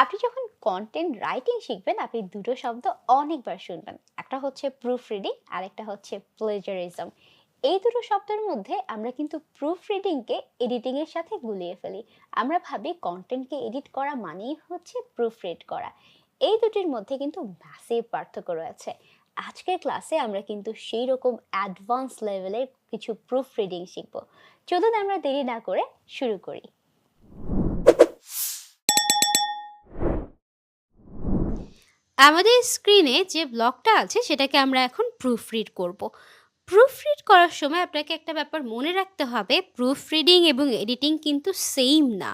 আপনি যখন content writing শিখবেন, আপনি দুটো শব্দ অনেকবার শুনবেন। একটা হচ্ছে প্রুফ রিডিং আর একটা হচ্ছে প্লেজারিজম এই দুটো শব্দের মধ্যে আমরা কিন্তু প্রুফ রিডিংকে এডিটিং এর সাথে গুলিয়ে ফেলি। আমরা ভাবি কন্টেন্টকে এডিট করা মানেই হচ্ছে প্রুফ রিড করা। এই দুটির মধ্যে কিন্তু ম্যাসিভ পার্থক্য রয়েছে। আজকের ক্লাসে আমরা কিন্তু সেই রকম অ্যাডভান্স লেভেলের কিছু প্রুফ রিডিং শিখব। চলুন আমরা দেরি না করে শুরু করি। আমাদের স্ক্রিনে যে ব্লকটা আছে, সেটাকে আমরা এখন প্রুফ রিড করব। প্রুফ রিড করার সময় আপনাকে একটা ব্যাপার মনে রাখতে হবে প্রুফ রিডিং এবং এডিটিং কিন্তু সেম না।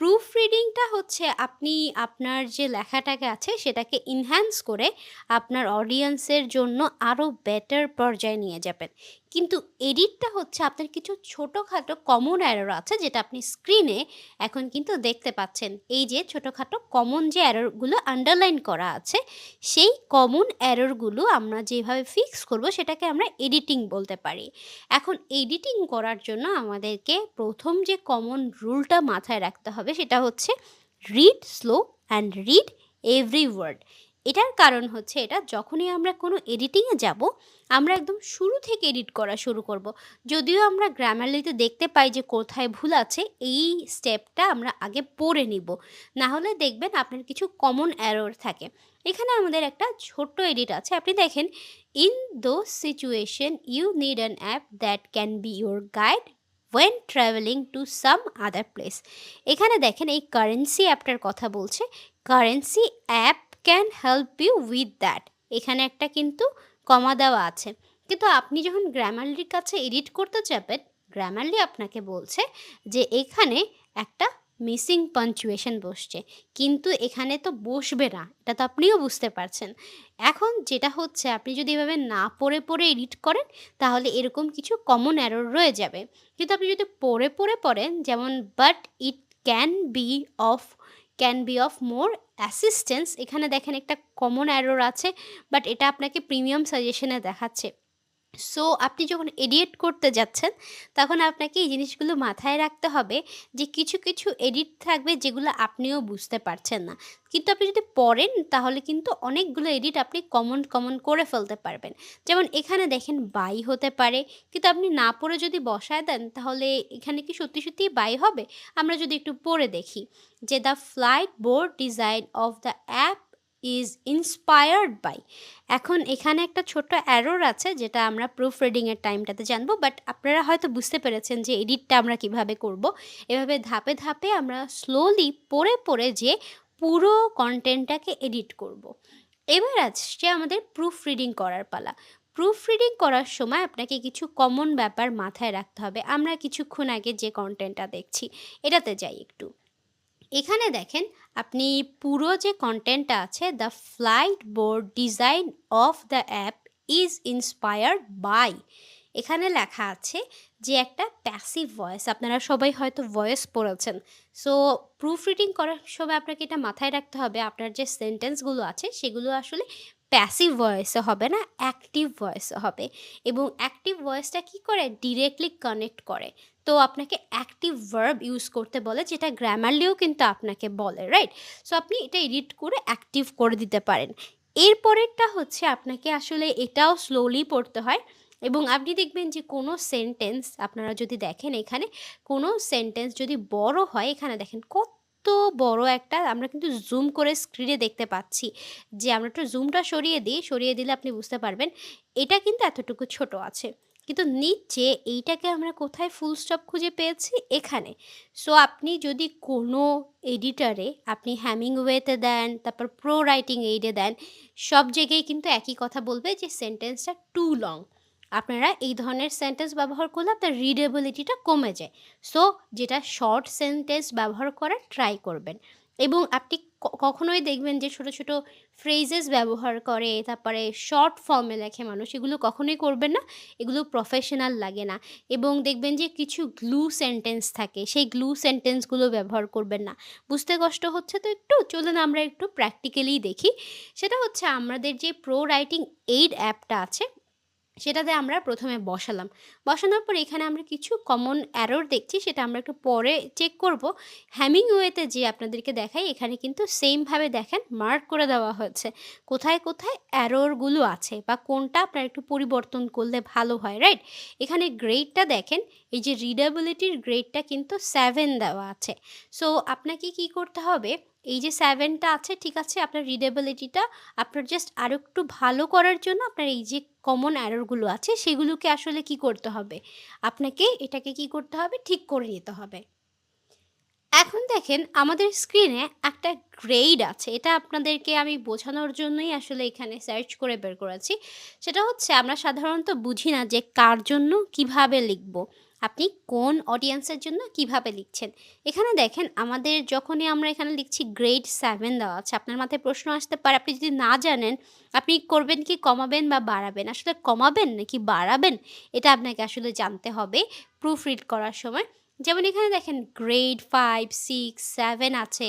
প্রুফ রিডিংটা হচ্ছে আপনি আপনার যে লেখাটাকে আছে, সেটাকে ইনহ্যান্স করে আপনার অডিয়েন্সের জন্য আরও বেটার পর্যায়ে নিয়ে যাবেন। কিন্তু এডিটটা হচ্ছে আপনার কিছু ছোটোখাটো কমন অ্যারোর আছে যেটা আপনি স্ক্রিনে এখন কিন্তু দেখতে পাচ্ছেন। এই যে ছোটোখাটো কমন যে অ্যারোরগুলো আন্ডারলাইন করা আছে, সেই কমন অ্যারোরগুলো আমরা যেভাবে ফিক্স করব সেটাকে আমরা এডিটিং বলতে পারি। এখন এডিটিং করার জন্য আমাদেরকে প্রথম যে কমন রুলটা মাথায় রাখতে হবে সেটা হচ্ছে read slow and read every word এটার কারণ হচ্ছে এটা, যখনই আমরা কোনো এডিটিংয়ে যাব, আমরা একদম শুরু থেকে এডিট করা শুরু করব। যদিও আমরা গ্রামারলিতে দেখতে পাই যে কোথায় ভুল আছে, এই স্টেপটা আমরা আগে পড়ে নিব। না হলে দেখবেন আপনার কিছু কমন অ্যারোর থাকে। এখানে আমাদের একটা ছোট্ট এডিট আছে। আপনি দেখেন in those situation you need an app that can be your guide when travelling to some other place এখানে দেখেন, এই কারেন্সি অ্যাপটার কথা বলছে। Currency app can help you with that এখানে একটা কিন্তু কমা দেওয়া আছে। কিন্তু আপনি যখন গ্রামারলির কাছে এডিট করতে যাবেন গ্রামারলি আপনাকে বলছে যে এখানে একটা মিসিং পাঞ্চুয়েশন বসছে। কিন্তু এখানে তো বসবে না, এটা তো আপনিও বুঝতে পারছেন। এখন যেটা হচ্ছে, আপনি যদি এভাবে না পড়ে পড়ে এডিট করেন, তাহলে এরকম কিছু কমন অ্যারোর রয়ে যাবে। কিন্তু আপনি যদি পড়ে পড়ে পড়েন, যেমন but it can be of can be of more assistance এখানে দেখেন একটা কমন অ্যারোর আছে বাট এটা আপনাকে প্রিমিয়াম সাজেশনে দেখাচ্ছে। সো আপনি যখন এডিট করতে যাচ্ছেন, তখন আপনাকে এই জিনিসগুলো মাথায় রাখতে হবে যে কিছু কিছু এডিট থাকবে যেগুলো আপনিও বুঝতে পারছেন না। কিন্তু আপনি যদি পড়েন, তাহলে কিন্তু অনেকগুলো এডিট আপনি কমন কমন করে ফেলতে পারবেন। যেমন এখানে দেখেন বাই হতে পারে, কিন্তু আপনি না পড়ে যদি বসায় দেন, তাহলে এখানে কি সত্যি সত্যিই বাই হবে? আমরা যদি একটু পড়ে দেখি। যে the flight board design of the app is inspired by এখন এখানে একটা ছোট্ট অ্যারোর আছে, যেটা আমরা প্রুফ রিডিংয়ের টাইমটাতে জানব বাট আপনারা হয়তো বুঝতে পেরেছেন যে এডিটটা আমরা কীভাবে করব। এভাবে ধাপে ধাপে আমরা স্লোলি পড়ে পড়ে যে পুরো কন্টেন্টটাকে এডিট করব। এবার আসছে আমাদের প্রুফ রিডিং করার পালা। প্রুফ রিডিং করার সময় আপনাকে কিছু কমন ব্যাপার মাথায় রাখতে হবে। আমরা কিছুক্ষণ আগে যে কন্টেন্টটা দেখছি, এটাতে যাই একটু। এখানে দেখেন আপনি পুরো যে কন্টেন্টটা আছে the flight board design of the app is inspired by এখানে লেখা আছে যে একটা প্যাসিভ ভয়েস আপনারা সবাই হয়তো ভয়েস পড়েছেন। সো প্রুফ রিডিং করার সময় আপনাকে এটা মাথায় রাখতে হবে, আপনার যে সেন্টেন্সগুলো আছে, সেগুলো আসলে প্যাসিভ ভয়েসে হবে না অ্যাক্টিভ ভয়েসে হবে। এবং অ্যাক্টিভ ভয়েসটা কি করে? ডিরেক্টলি কানেক্ট করে। তো আপনাকে অ্যাক্টিভ ভার্ব ইউজ করতে বলে, যেটা গ্রামারলিও কিন্তু আপনাকে বলে রাইট সো আপনি এটা এডিট করে অ্যাক্টিভ করে দিতে পারেন। এরপরেরটা হচ্ছে আপনাকে আসলে এটাও স্লোলি পড়তে হয় এবং আপনি দেখবেন যে কোনো সেন্টেন্স আপনারা যদি দেখেন এখানে, কোনো সেন্টেন্স যদি বড় হয়, এখানে দেখেন কত বড় একটা, আমরা কিন্তু জুম করে স্ক্রিনে দেখতে পাচ্ছি যে আমরা একটু জুমটা সরিয়ে দিই, সরিয়ে দিলে আপনি বুঝতে পারবেন, এটা কিন্তু এতটুকু ছোট আছে। কিন্তু নিচে এইটাকে আমরা কোথায় ফুল স্টপ খুঁজে পেয়েছি? এখানে। সো আপনি যদি কোনো এডিটারে আপনি হ্যামিং ওয়েতে দেন, তারপর প্রো রাইটিং এইডে দেন, সব জায়গায় কিন্তু একই কথা বলবে যে সেন্টেন্সটা টু লং আপনারা এই ধরনের সেন্টেন্স ব্যবহার করলে আপনার রিডেবিলিটিটা কমে যায়। সো যেটা শর্ট সেন্টেন্স ব্যবহার করার ট্রাই করবেন। এবং আপনি কখনোই দেখবেন যে ছোট ছোট ফ্রেজেস ব্যবহার করে, তারপরে শর্ট ফর্মে লেখে মানুষ। এগুলো কখনোই করবেন না, এগুলো প্রফেশনাল লাগে না। এবং দেখবেন যে কিছু গ্লু সেন্টেন্স থাকে, সেই গ্লু সেন্টেন্সগুলো ব্যবহার করবেন না। বুঝতে কষ্ট হচ্ছে তো একটু? চলুন আমরা একটু প্র্যাকটিক্যালি দেখি। সেটা হচ্ছে আমাদের যে প্রো রাইটিং এইড অ্যাপটা আছে সেটাতে আমরা প্রথমে বসালাম। বসানোর পর এখানে আমরা কিছু কমন অ্যারোর দেখছি, সেটা আমরা একটু পরে চেক করব। হ্যামিংওয়েতে যে আপনাদেরকে দেখাই, এখানে কিন্তু সেমভাবে দেখেন মার্ক করে দেওয়া হয়েছে। কোথায় কোথায় অ্যারোরগুলো আছে বা কোনটা আপনার একটু পরিবর্তন করলে ভালো হয় রাইট এখানে গ্রেডটা দেখেন, এই যে রিডেবিলিটির গ্রেডটা কিন্তু সেভেন দেওয়া আছে। সো আপনাকে কি করতে হবে, এই যে সেভেনটা আছে, ঠিক আছে, আপনার রিডেবিলিটিটা আপনার জাস্ট আরও একটু ভালো করার জন্য আপনার এই যে কমন অ্যারোরগুলো আছে, সেগুলোকে আসলে কি করতে হবে? আপনাকে এটাকে কি করতে হবে? ঠিক করে নিতে হবে। এখন দেখেন, আমাদের স্ক্রিনে একটা গ্রেড আছে। এটা আপনাদেরকে আমি বোঝানোর জন্যই আসলে এখানে সার্চ করে বের করেছি। সেটা হচ্ছে, আমরা সাধারণত বুঝি না যে কার জন্য কীভাবে লিখব। আপনি কোন অডিয়েন্সের জন্য কীভাবে লিখছেন? এখানে দেখেন আমাদের যখনই আমরা এখানে লিখছি গ্রেড সেভেন দেওয়া আছে, আপনার মাথায় প্রশ্ন আসতে পারে, আপনি যদি না জানেন, আপনি করবেন কি, কমাবেন বা বাড়াবেন? আসলে কমাবেন নাকি বাড়াবেন? এটা আপনাকে আসলে জানতে হবে প্রুফ রিড করার সময়। যেমন এখানে দেখেন গ্রেড ফাইভ সিক্স সেভেন আছে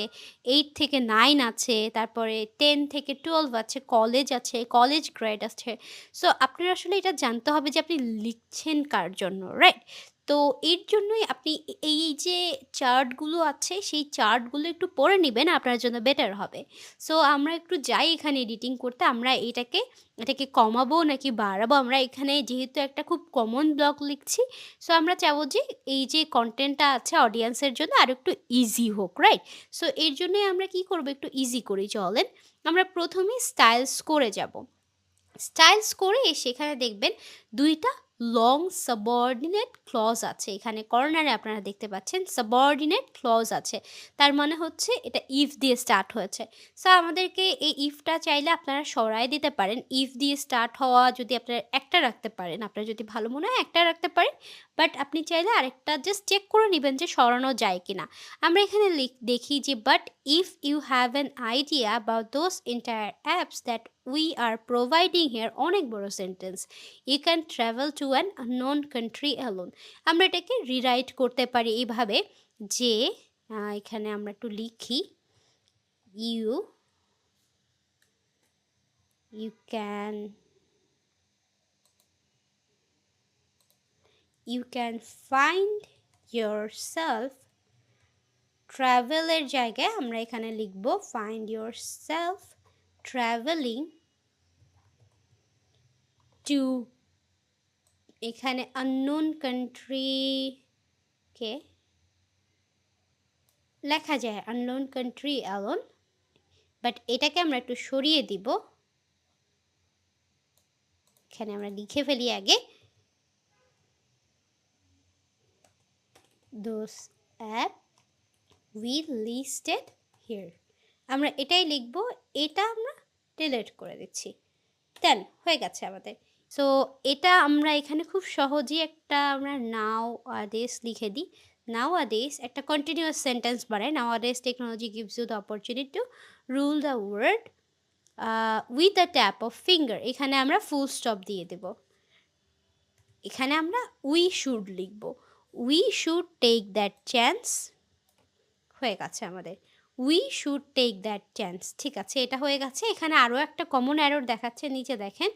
এইট থেকে নাইন আছে, তারপরে টেন থেকে টুয়েলভ আছে কলেজ আছে কলেজ গ্রেড আছে। সো আপনার আসলে এটা জানতে হবে যে আপনি লিখছেন কার জন্য রাইট তো এর জন্যই আপনি এই যে চার্টগুলো আছে, সেই চার্টগুলো একটু পড়ে নেবেন, আপনার জন্য বেটার হবে। সো, আমরা একটু যাই এখানে এডিটিং করতে, আমরা এটাকে এটাকে কমাবো নাকি বাড়াবো? আমরা এখানে যেহেতু একটা খুব কমন ব্লগ লিখছি, সো আমরা চাবো যে এই যে কন্টেন্টটা আছে অডিয়েন্সের জন্য আর একটু ইজি হোক রাইট সো, এর জন্যই আমরা কি করব? একটু ইজি করি, চলেন। আমরা প্রথমে স্টাইলস করে যাব। স্টাইলস করে এসে এখানে দেখবেন দুইটা লং সাবঅর্ডিনেট ক্লজ আছে। এখানে কর্নারে আপনারা দেখতে পাচ্ছেন সাবঅর্ডিনেট ক্লজ আছে। তার মানে হচ্ছে এটা ইফ দিয়ে স্টার্ট হয়েছে। সো আমাদেরকে এই ইফটা চাইলে আপনারা সরাই দিতে পারেন। ইফ দিয়ে স্টার্ট হওয়া যদি আপনারা একটা রাখতে পারেন, আপনার যদি ভালো মনে হয় একটা রাখতে পারেন বাট আপনি চাইলে আরেকটা জাস্ট চেক করে নেবেন যে সরানো যায় কিনা। আমরা এখানে দেখি যে but if you have an idea about those entire apps that we are providing here অনেক বড় sentence you can travel to an non country alone আমরা এটাকে রিরাইট করতে পারি এইভাবে যে এখানে আমরা একটু লিখি you you can you can find yourself ট্রাভেলের জায়গায় আমরা এখানে লিখব find your self travelling to এখানে আননোন কান্ট্রিকে লেখা যায় আননোন কান্ট্রি অ্যালোন বাট এটাকে আমরা একটু সরিয়ে দিব। এখানে আমরা লিখে ফেলি আগে। Those app we listed here আমরা এটাই লিখব, এটা আমরা ডিলিট করে দিচ্ছি। দেন হয়ে গেছে আমাদের। সো এটা আমরা এখানে খুব সহজেই একটা আমরা নাও আদেশ লিখে দিই। নাও আদেশ একটা কন্টিনিউয়াস সেন্টেন্স বাড়ায় nowadays technology gives you the opportunity to rule the world with the tap of finger এখানে আমরা ফুল স্টপ দিয়ে দেব। এখানে আমরা উই শুড লিখব। We should take that chance হয়ে গেছে আমাদের। We should take that chance ঠিক আছে? এটা হয়ে গেছে। এখানে আরও একটা কমন অ্যারোর দেখাচ্ছে, নিচে দেখেন।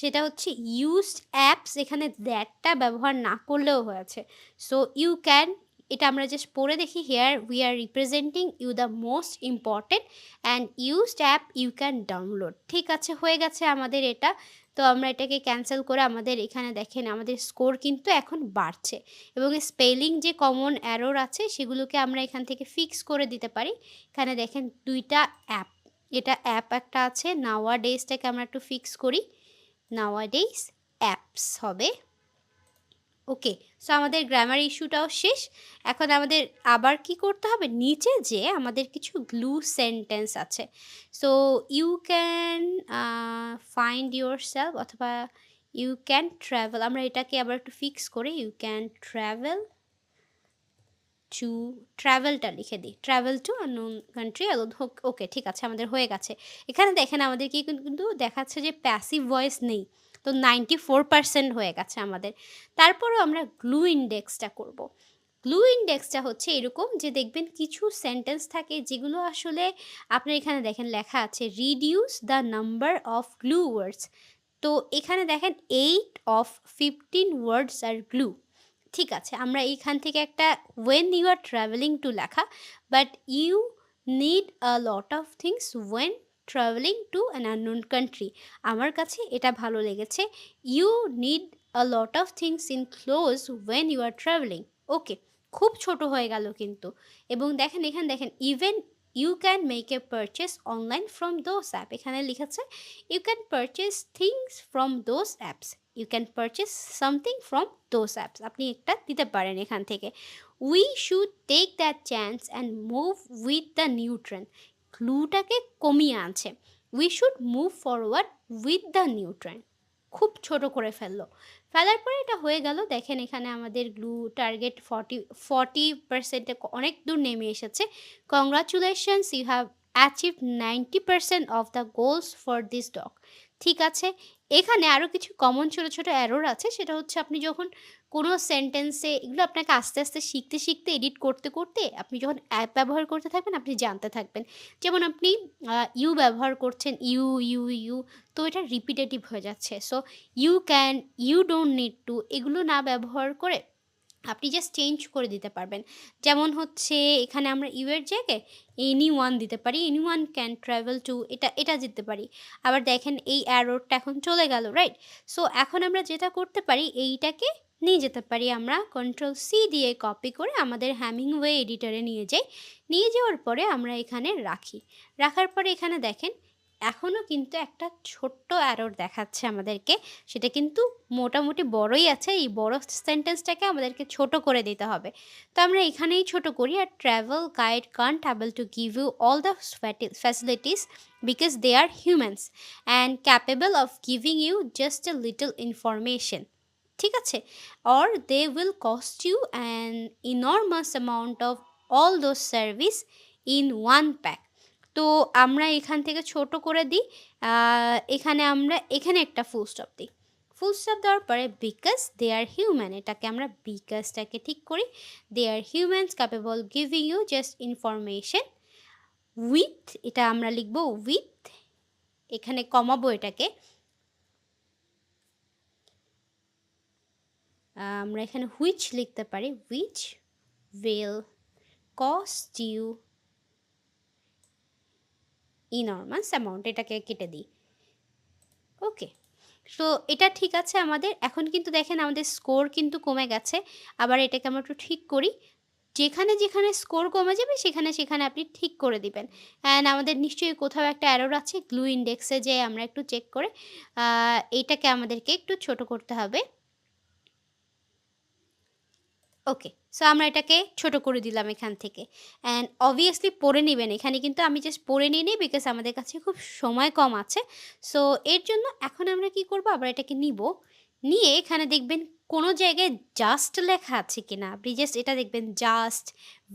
সেটা হচ্ছে ইউজড অ্যাপস এখানে দ্যাটটা ব্যবহার না করলেও হয়েছে। সো ইউ ক্যান এটা আমরা জাস্ট পড়ে দেখি here we are representing you the most important and used app you can download ঠিক আছে, হয়ে গেছে আমাদের এটা। তো আমরা এটাকে ক্যান্সেল করে আমাদের এখানে দেখেন, আমাদের স্কোর কিন্তু এখন বাড়ছে এবং স্পেলিং যে কমন অ্যারোর আছে সেগুলোকে আমরা এখান থেকে ফিক্স করে দিতে পারি। এখানে দেখেন দুইটা অ্যাপ এটা অ্যাপ একটা আছে নাওয়া ডেইসটাকে আমরা একটু ফিক্স করি নাওয়া ডেজ অ্যাপস হবে। ওকে সো আমাদের গ্রামার ইস্যুটাও শেষ। এখন আমাদের আবার কি করতে হবে? নিচে যে আমাদের কিছু গ্লু সেন্টেন্স আছে। So you can find yourself অথবা ইউ ক্যান ট্রাভেল আমরা এটাকে আবার একটু ফিক্স করি। ইউ ক্যান ট্রাভেল টু ট্রাভেলটা লিখে দিই। Travel to unknown country okay ঠিক আছে, আমাদের হয়ে গেছে। এখানে দেখেন আমাদের কি কিন্তু দেখাচ্ছে যে প্যাসিভ ভয়েস নেই। তো নাইনটি ফোর পার্সেন্ট হয়ে গেছে আমাদের তারপরও আমরা গ্লু ইন্ডেক্সটা করব। গ্লু ইন্ডেক্সটা হচ্ছে এরকম যে দেখবেন কিছু সেন্টেন্স থাকে যেগুলো আসলে আপনার এখানে দেখেন লেখা আছে reduce the number of glue words তো এখানে দেখেন এইট অফ 15 ওয়ার্ডস আর গ্লু। ঠিক আছে। আমরা এইখান থেকে একটা when you are travelling to লেখা but you need a lot of things when travelling to an unknown country আমার কাছে এটা ভালো লেগেছে। You need a lot of things in close when you are travelling okay খুব ছোট হয়ে গেল কিন্তু। এবং দেখেন, এখানে দেখেন even you can make a purchase online from those app এখানে লিখেছে you can purchase things from those apps you can purchase something from those apps আপনি একটা দিতে পারেন এখান থেকে। We should take that chance and move with the new trend ক্লুটাকে কমিয়ে আনছে। We should move forward with the new trend খুব ছোট করে ফেলল। ফেলার পরে এটা হয়ে গেল। দেখেন এখানে আমাদের গ্লু টার্গেট ফর্টি ফর্টি পার্সেন্টে অনেক দূর নেমে এসেছে। Congratulations you have achieve ninety percent of the goals for this dog ঠিক আছে? এখানে আরও কিছু কমন ছোটো ছোটো অ্যারোর আছে। সেটা হচ্ছে আপনি যখন কোনো সেন্টেন্সে এগুলো আপনাকে আস্তে আস্তে শিখতে শিখতে এডিট করতে করতে আপনি যখন অ্যাপ ব্যবহার করতে থাকবেন, আপনি জানতে থাকবেন। যেমন আপনি ইউ ব্যবহার করছেন ইউ ইউ ইউ তো এটা রিপিটেটিভ হয়ে যাচ্ছে। So you can you don't need to এগুলো না ব্যবহার করে আপনি জাস্ট চেঞ্জ করে দিতে পারবেন। যেমন হচ্ছে এখানে আমরা ইউ এর জায়গায় এনি ওয়ান দিতে পারি anyone can travel to এটা এটা দিতে পারি। আবার দেখেন এই অ্যারোটা এখন চলে গেল রাইট সো এখন আমরা যেটা করতে পারি, এইটাকে নিয়ে যেতে পারি, আমরা কন্ট্রোল সি দিয়ে কপি করে আমাদের হ্যামিংওয়ে এডিটরে নিয়ে যাই। নিয়ে যাওয়ার পরে আমরা এখানে রাখি। রাখার পরে এখানে দেখেন এখনও কিন্তু একটা ছোট্ট অ্যারোর দেখাচ্ছে আমাদেরকে। সেটা কিন্তু মোটামুটি বড়ই আছে, এই বড় সেন্টেন্সটাকে আমাদেরকে ছোট করে দিতে হবে। তো আমরা এখানেই ছোট করি আর travel guide can't able to give you all the facilities because they are humans and capable of giving you just a little information ঠিক আছে? Or they will cost you an enormous amount of all those service in one pack তো আমরা এখান থেকে ছোট করে দিই। এখানে আমরা, এখানে একটা ফুল স্টপ দিই। ফুল স্টপ দেওয়ার পরে বিকজ দে আর হিউম্যান এটাকে আমরা বিকজটাকে ঠিক করি। They are humans capable giving you just information with এটা আমরা লিখব উইথ এখানে কমাবো এটাকে। আমরা এখানে হুইচ লিখতে পারি which will cost you enormous amount এটাকে কেটে দিই। ওকে তো এটা ঠিক আছে আমাদের। এখন কিন্তু দেখেন আমাদের স্কোর কিন্তু কমে গেছে। আবার এটাকে আমরা একটু ঠিক করি। যেখানে যেখানে স্কোর কমে যাবে, সেখানে সেখানে আপনি ঠিক করে দিবেন। অ্যান্ড আমাদের নিশ্চয়ই কোথাও একটা অ্যারোর আছে গ্লু ইন্ডেক্সে যে আমরা একটু চেক করে এইটাকে আমাদেরকে একটু ছোট করতে হবে। ওকে সো আমরা এটাকে ছোট করে দিলাম এখান থেকে। অ্যান্ড অবভিয়াসলি পড়ে নেবেন, এখানে কিন্তু আমি জাস্ট পড়ে নিয়ে নিই বিকজ আমাদের কাছে খুব সময় কম আছে। সো এর জন্য এখন আমরা কি করব? আবার এটাকে নিব। নিয়ে এখানে দেখবেন কোনো জায়গায় জাস্ট লেখা আছে কি না আপনি জাস্ট এটা দেখবেন জাস্ট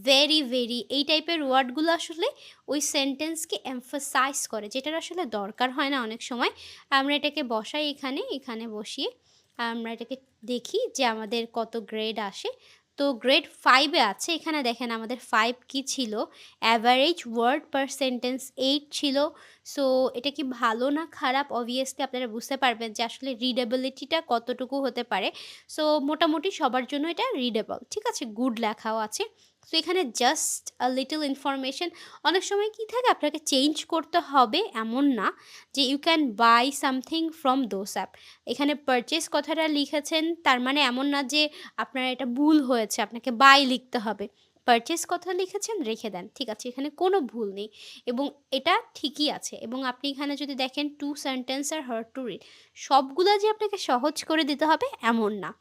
ভেরি ভেরি এই টাইপের ওয়ার্ডগুলো আসলে ওই সেন্টেন্সকে এমফাসাইজ করে, যেটার আসলে দরকার হয় না অনেক সময়। আমরা এটাকে বসাই এখানে এখানে বসিয়ে আমরা এটাকে দেখি যে আমাদের কত গ্রেড আসে। তো গ্রেড ফাইভে আছে। এখানে দেখেন আমাদের ফাইভ কি ছিল? Average word per sentence eight ছিল। সো এটা কি ভালো না খারাপ? অবভিয়াসলি আপনারা বুঝতে পারবেন যে আসলে রিডেবিলিটিটা কতটুকু হতে পারে। সো মোটামুটি সবার জন্য এটা রিডেবল ঠিক আছে? গুড লেখাও আছে। সো এখানে জাস্ট আ লিটল ইনফরমেশন অনেক সময় কি থাকে? আপনাকে চেঞ্জ করতে হবে এমন না যে you can buy something from those app এখানে পারচেস কথাটা লিখেছেন, তার মানে এমন না যে আপনার এটা ভুল হয়েছে, আপনাকে বাই লিখতে হবে। পারচেস কথা লিখেছেন, রেখে দেন। ঠিক আছে, এখানে কোনো ভুল নেই। এবং এটা ঠিকই আছে। এবং আপনি এখানে যদি দেখেন two sentence are hard to read সবগুলো যে আপনাকে সহজ করে দিতে হবে, এমন না।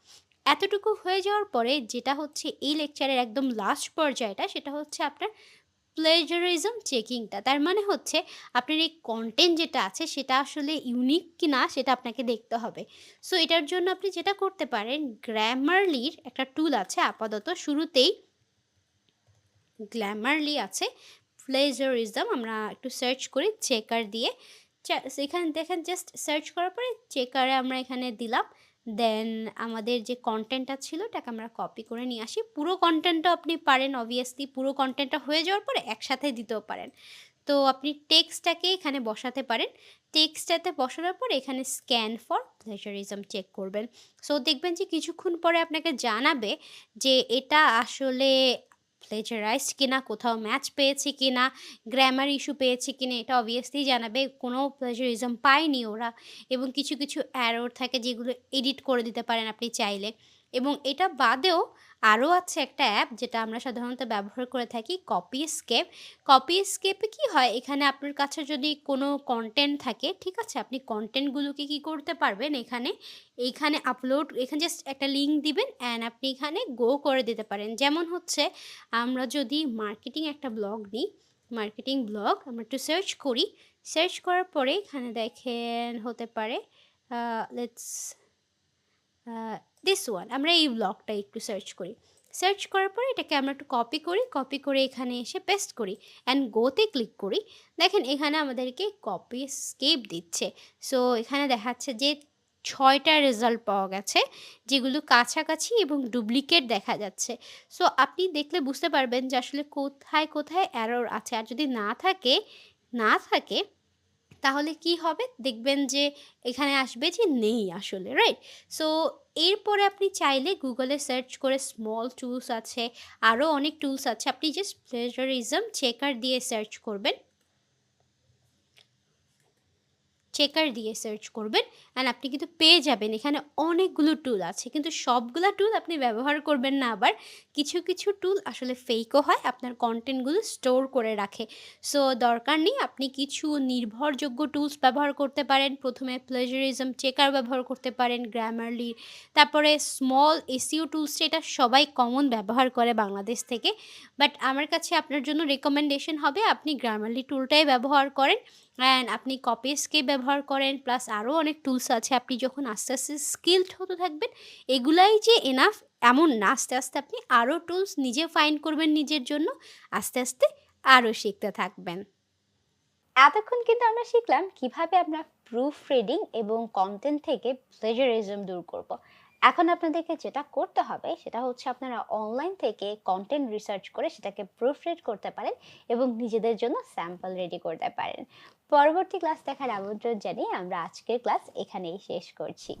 এতটুকু হয়ে যাওয়ার পরে যেটা হচ্ছে, এই লেকচারের একদম লাস্ট পর্যায়টা, সেটা হচ্ছে আপনার প্লেজারিজম চেকিংটা তার মানে হচ্ছে, আপনার এই কন্টেন্ট যেটা আছে, সেটা আসলে ইউনিক কি না সেটা আপনাকে দেখতে হবে। সো এটার জন্য আপনি যেটা করতে পারেন গ্র্যামারলির একটা টুল আছে, আপাতত শুরুতেই গ্ল্যামারলি আছে। প্লেজারিজম আমরা একটু সার্চ করি চেকার দিয়ে। এখানে দেখেন জাস্ট সার্চ করার পরে চেকারে আমরা এখানে দিলাম। দেন আমাদের যে কন্টেন্টটা ছিল ওটাকে আমরা কপি করে নিয়ে আসি। পুরো কন্টেন্টটা আপনি পারেন অবভিয়াসলি পুরো কন্টেন্টটা হয়ে যাওয়ার পরে একসাথে দিতেও পারেন। তো আপনি টেক্সটটাকে এখানে বসাতে পারেন। টেক্সটটাতে বসানোর পর এখানে স্ক্যান ফর প্লেজারিজম চেক করবেন। সো দেখবেন যে কিছুক্ষণ পরে আপনাকে জানাবে যে এটা আসলে প্লেজারাইজড কিনা, কোথাও ম্যাচ পেয়েছে কিনা গ্র্যামার ইস্যু পেয়েছে কিনা, এটা অবভিয়াসলি জানাবে। কোনো প্লেজারিজম পায়নি ওরা। এবং কিছু কিছু অ্যারোর থাকে যেগুলো এডিট করে দিতে পারেন আপনি চাইলে। এবং এটা বাদেও আরও আছে একটা অ্যাপ যেটা আমরা সাধারণত ব্যবহার করে থাকি কপি স্কেপ কপি স্কেপে কি হয়? এখানে আপনার কাছে যদি কোনো কন্টেন্ট থাকে, ঠিক আছে? আপনি কন্টেন্টগুলোকে কি করতে পারবেন এখানে? এইখানে আপলোড এখানে জাস্ট একটা লিঙ্ক দিবেন অ্যান্ড আপনি এখানে গো করে দিতে পারেন। যেমন হচ্ছে, আমরা যদি মার্কেটিং একটা ব্লগ নিই মার্কেটিং ব্লগ আমরা একটু সার্চ করি। সার্চ করার পরে এখানে দেখেন হতে পারে লেটস দিস ওয়ান আমরা এই ব্লগটা একটু সার্চ করি। সার্চ করার পরে এটাকে আমরা একটু কপি করি কপি করে এখানে এসে পেস্ট করি অ্যান্ড গোতে ক্লিক করি। দেখেন এখানে আমাদেরকে কপি স্কেপ দিচ্ছে। সো এখানে দেখাচ্ছে যে ছয়টা রেজাল্ট পাওয়া গেছে, যেগুলো কাছাকাছি এবং ডুপ্লিকেট দেখা যাচ্ছে। সো আপনি দেখলে বুঝতে পারবেন যে আসলে কোথায় কোথায় অ্যারোর আছে। আর যদি না থাকে না থাকে তাহলে কি হবে? দেখবেন যে এখানে আসবে যে নেই আসলে রাইট সো এরপরে আপনি চাইলে গুগলে সার্চ করে স্মল টুলস আছে আরও অনেক টুলস আছে। আপনি জাস্ট প্লেজারিজম চেকার দিয়ে সার্চ করবেন। চেকার দিয়ে সার্চ করবেন অ্যান্ড আপনি কিন্তু পেয়ে যাবেন। এখানে অনেকগুলো টুল আছে, কিন্তু সবগুলো টুল আপনি ব্যবহার করবেন না আবার। কিছু কিছু টুল আসলে ফেকও হয়, আপনার কন্টেন্টগুলো স্টোর করে রাখে। সো দরকার নেই আপনি কিছু নির্ভরযোগ্য টুলস ব্যবহার করতে পারেন। প্রথমে প্লেজারিজম চেকার ব্যবহার করতে পারেন গ্রামারলি তারপরে স্মল এসিও টুলসটা এটা সবাই কমন ব্যবহার করে বাংলাদেশ থেকে। বাট আমার কাছে আপনার জন্য রেকমেন্ডেশন হবে, আপনি গ্রামারলি টুলটাই ব্যবহার করেন। অ্যান্ড আপনি কপি স্কেপ ব্যবহার করেন প্লাস আরও অনেক টুলস আছে। আপনি যখন আস্তে আস্তে স্কিলড হতে থাকবেন, এগুলাই যে এনাফ এমন না। আস্তে আস্তে আপনি আরও টুলস নিজে ফাইন্ড করবেন নিজের জন্য, আস্তে আস্তে আরও শিখতে থাকবেন। এতক্ষণ কিন্তু আমরা শিখলাম কীভাবে আমরা প্রুফ রিডিং এবং কন্টেন্ট থেকে প্লেজারিজম দূর করব। এখন আপনাদেরকে যেটা করতে হবে, সেটা হচ্ছে আপনারা অনলাইন থেকে কন্টেন্ট রিসার্চ করে সেটাকে প্রুফ রিড করতে পারেন এবং নিজেদের জন্য স্যাম্পল রেডি করতে পারেন। পরবর্তী ক্লাস দেখার আমন্ত্রণ জানিয়ে আমরা আজকের ক্লাস এখানেই শেষ করছি।